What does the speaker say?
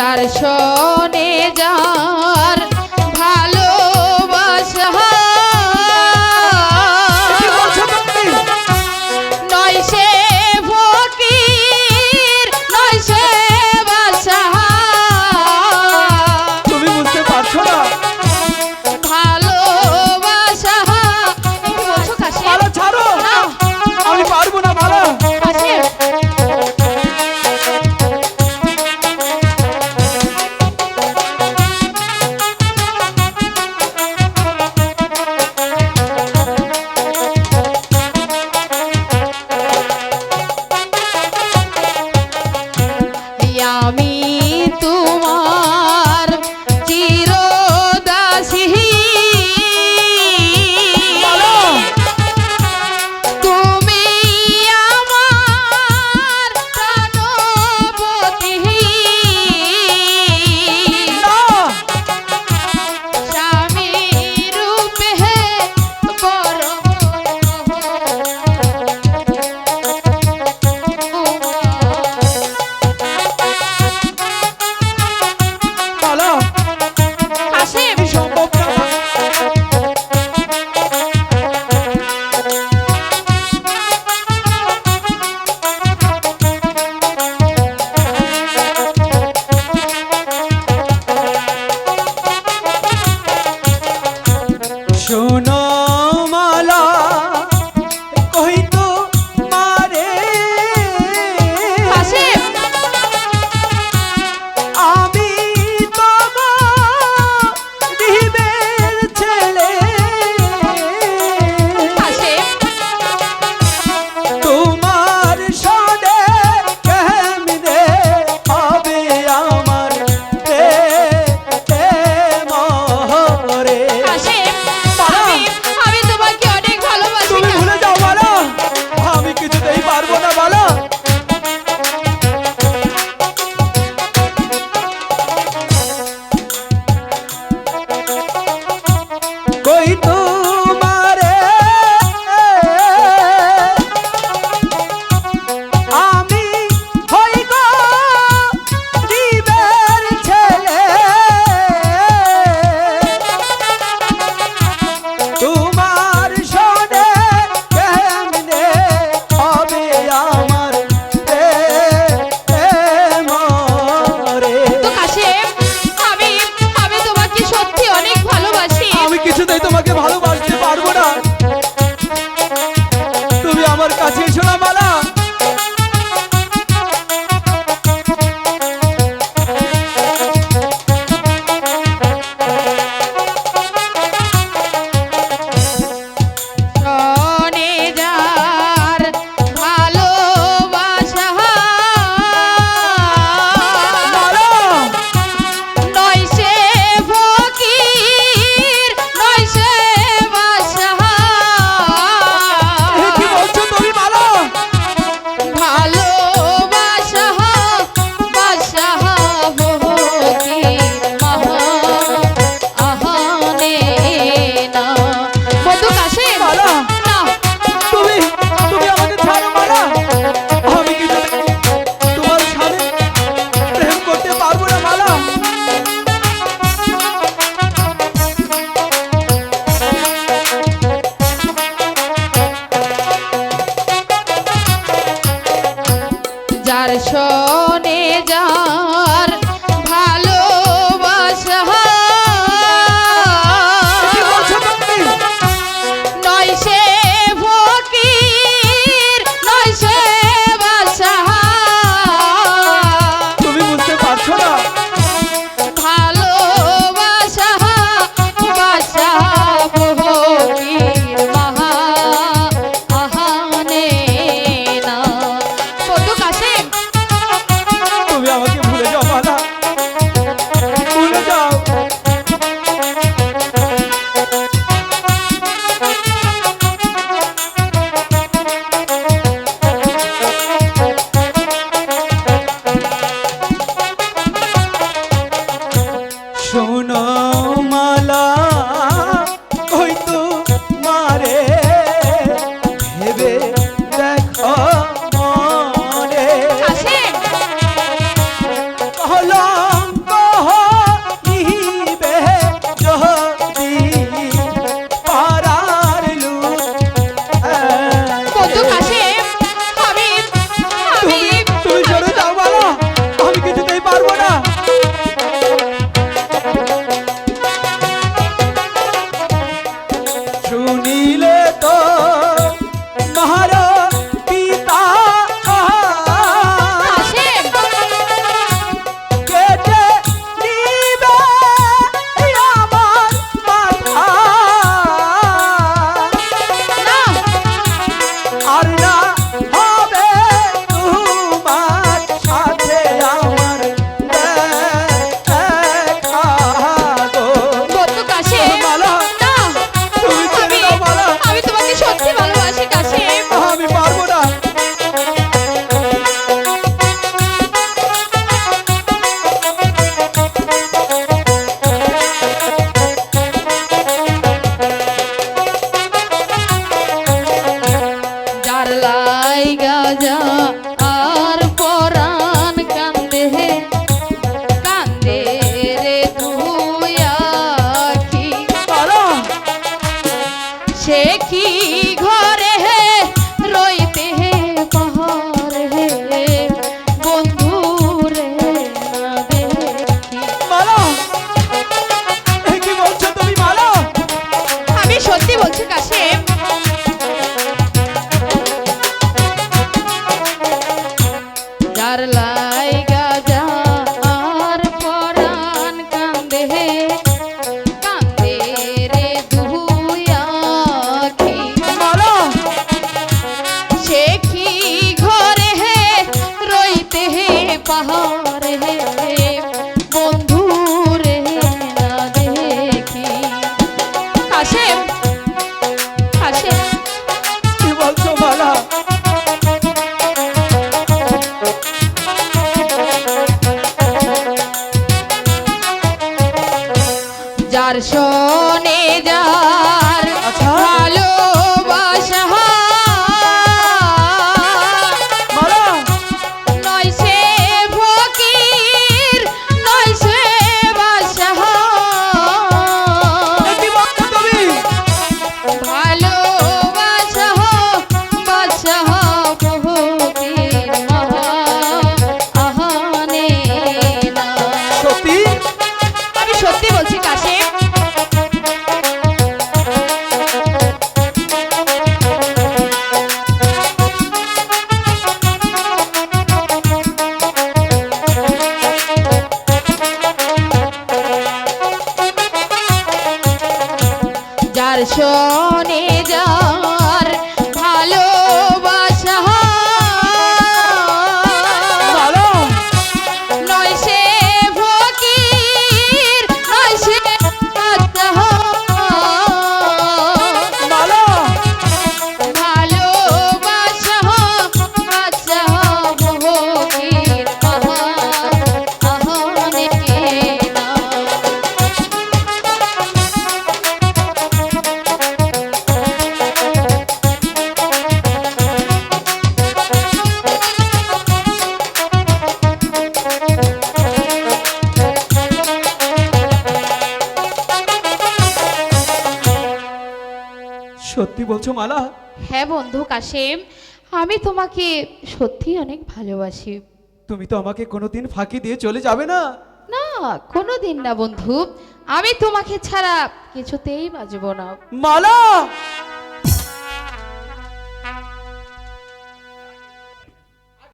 যার শোনে যার দেখি যার শোনে যার বলছো মালা? হ্যাঁ বন্ধু কাশেম আমি তোমাকে সত্যি অনেক ভালোবাসি। তুমি তো আমাকে কোনোদিন ফাঁকি দিয়ে চলে যাবে না? না কোনোদিন না বন্ধু। আমি তোমাকে ছাড়া কিছুতেই বাজব না। মালা!